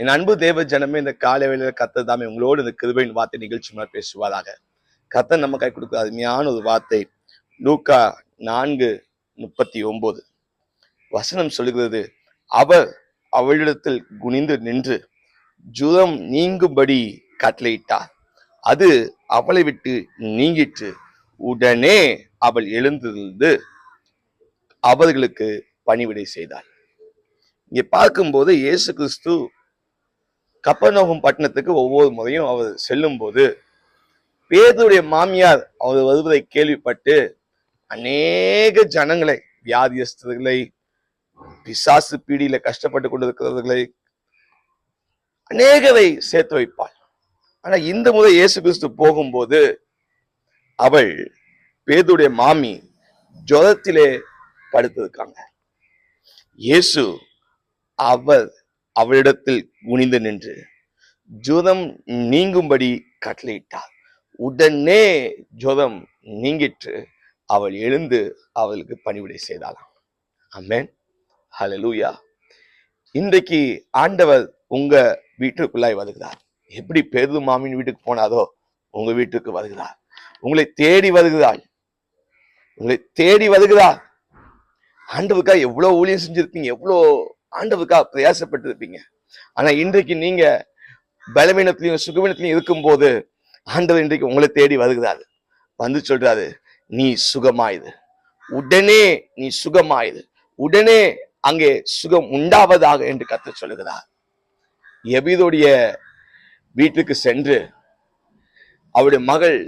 என் அன்பு தேவ ஜனமே இந்த காலை வேளையில கத்த தாமே உங்களோடு இந்த கிருபையின் வார்த்தை நிகழ்ச்சி மூலம் பேசுவாராக. கத்த நம்ம கை கொடுக்க அருமையான ஒரு வார்த்தை லூக்கா நான்கு முப்பத்தி ஒன்பது வசனம் சொல்லுகிறது அவர் அவளிடத்தில் குனிந்து நின்று ஜுரம் நீங்கும்படி கட்டளையிட்டார். அது அவளை விட்டு நீங்கிட்டு உடனே அவள் எழுந்திருந்து அவர்களுக்கு பணிவிடை செய்தாள். இங்கே பார்க்கும்போது இயேசு கிறிஸ்து கப்பநோகம் பட்டணத்துக்கு ஒவ்வொரு முறையும் அவர் செல்லும் போது பேதுடைய மாமியார் அவர் வருவதை கேள்விப்பட்டு அநேக ஜனங்களை வியாதியஸ்தர்களை பிசாசு பீடியில கஷ்டப்பட்டு கொண்டிருக்கிறவர்களை அநேகரை சேர்த்து வைப்பாள். ஆனா இந்த முறை இயேசு கிறிஸ்து போகும்போது அவள் பேதுடைய மாமி ஜுரத்திலே படுத்திருக்காங்க. இயேசு அவர் அவளிடத்தில் குனிந்து நின்று ஜுரம் நீங்கும்படி கட்டளையிட்டார் உடனே ஜுரம் நீங்கிற்று. அவள் எழுந்து அவளுக்கு பணிவிடை செய்தாளாம். அம்மேன் ஹலலூயா இன்றைக்கு ஆண்டவர் உங்க வீட்டுக்குள்ளாய் வருகிறார். எப்படி பெரு மாமின் வீட்டுக்கு போனாதோ உங்க வீட்டுக்கு வருகிறார். உங்களை தேடி வருகிறாள் உங்களை தேடி வருகிறார். ஆண்டவருக்காக எவ்வளோ ஊழியம் செஞ்சிருப்பீங்க எவ்வளோ ஆண்டவுக்காக பிரயாசப்பட்டு இருப்பீங்க ஆனா இன்றைக்கு நீங்க பலவீனத்திலையும் சுகவீனத்திலையும் இருக்கும்போது ஆண்டவர் இன்றைக்கு உங்களை தேடி வருகிறாரு. வந்து சொல்றாரு நீ சுகமாயுது உடனே நீ சுகமாயுது உடனே அங்கே சுகம் உண்டாவதாக என்று கத்த சொல்லுகிறார். எபிதோடைய வீட்டுக்கு சென்று அவருடைய மகள்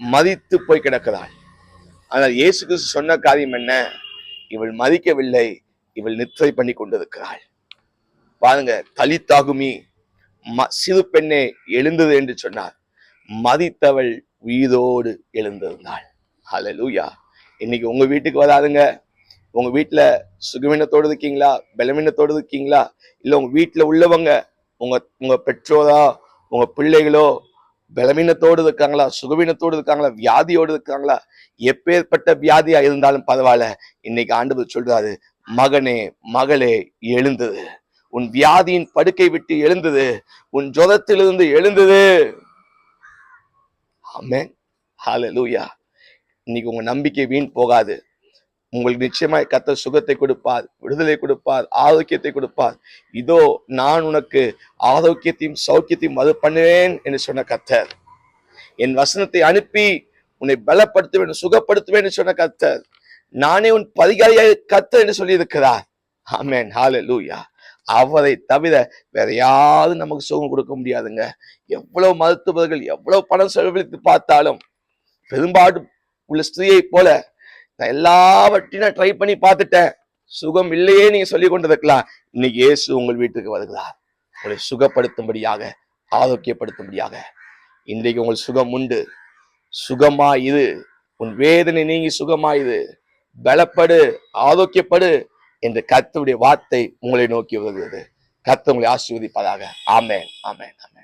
மதித்து போய் கிடக்கிறாள். ஆனால் இயேசு கிறிஸ்து சொன்ன காரியம் என்ன? இவள் மதிக்கவில்லை இவள் நித்திரை பண்ணி கொண்டிருக்கிறாள் பாருங்க தலித்தாகுமி ம சிறு பெண்ணே எழுந்தது என்று சொன்னார். மதித்தவள் உயிரோடு எழுந்திருந்தாள். ஹalleluya. இன்னைக்கு உங்க வீட்டுக்கு வராதுங்க. உங்க வீட்டுல சுகவீனத்தோடு இருக்கீங்களா? பலவீனத்தோடு இருக்கீங்களா? இல்ல உங்க வீட்டுல உள்ளவங்க உங்க உங்க பெற்றோரா? உங்க பிள்ளைகளோ பலவீனத்தோடு இருக்காங்களா? சுகவீனத்தோடு இருக்காங்களா? வியாதியோடு இருக்காங்களா? எப்பேற்பட்ட வியாதியா இருந்தாலும் பரவாயில்ல. இன்னைக்கு ஆண்டு சொல்றாரு மகனே மகளே எழுந்தது உன் வியாதியின் படுக்கை விட்டு எழுந்தது. உன் ஜொதத்திலிருந்து எழுந்தது. ஆமென். ஹalleluya. இன்னைக்கு உங்க நம்பிக்கை வீண் போகாது. உங்களுக்கு நிச்சயமாய் கத்த சுகத்தை கொடுப்பார் விடுதலை கொடுப்பார் ஆரோக்கியத்தை கொடுப்பார். இதோ நான் உனக்கு ஆரோக்கியத்தையும் சௌக்கியத்தையும் மறு பண்ணுவேன் என்று சொன்ன கத்தர் என் வசனத்தை அனுப்பி உன்னை பலப்படுத்துவேன் சுகப்படுத்துவேன் என்று சொன்ன கத்தர் நானே உன் பரிகாரியாக கத்தர் என்று சொல்லியிருக்கிறார். ஆமேன் ஹால லூயா அவரை தவிர வேற யாரும் நமக்கு சுகம் கொடுக்க முடியாதுங்க. எவ்வளவு மருத்துவர்கள் எவ்வளவு பணம் செலவழித்து பார்த்தாலும் பெரும்பாடு உள்ள ஸ்திரீயை போல நான் எல்லாவற்றையும் நான் ட்ரை பண்ணி பார்த்துட்டேன். சுகம் இல்லையே நீங்க சொல்லி கொண்டிருக்கலாம். இன்னைக்கு இயேசு உங்கள் வீட்டுக்கு வருகிறார். உங்களை சுகப்படுத்தும்படியாக ஆரோக்கியப்படுத்தும்படியாக. இன்றைக்கு உங்கள் சுகம் உண்டு. சுகமா இரு உன் வேதனை நீங்கி சுகமாயிரு. பலப்படு ஆரோக்கியப்படு என்று கர்த்தருடைய வார்த்தை உங்களை நோக்கி வருகிறது. கர்த்தர் உங்களை ஆசீர்வதிப்பதாக ஆமேன் ஆமேன் ஆமேன்.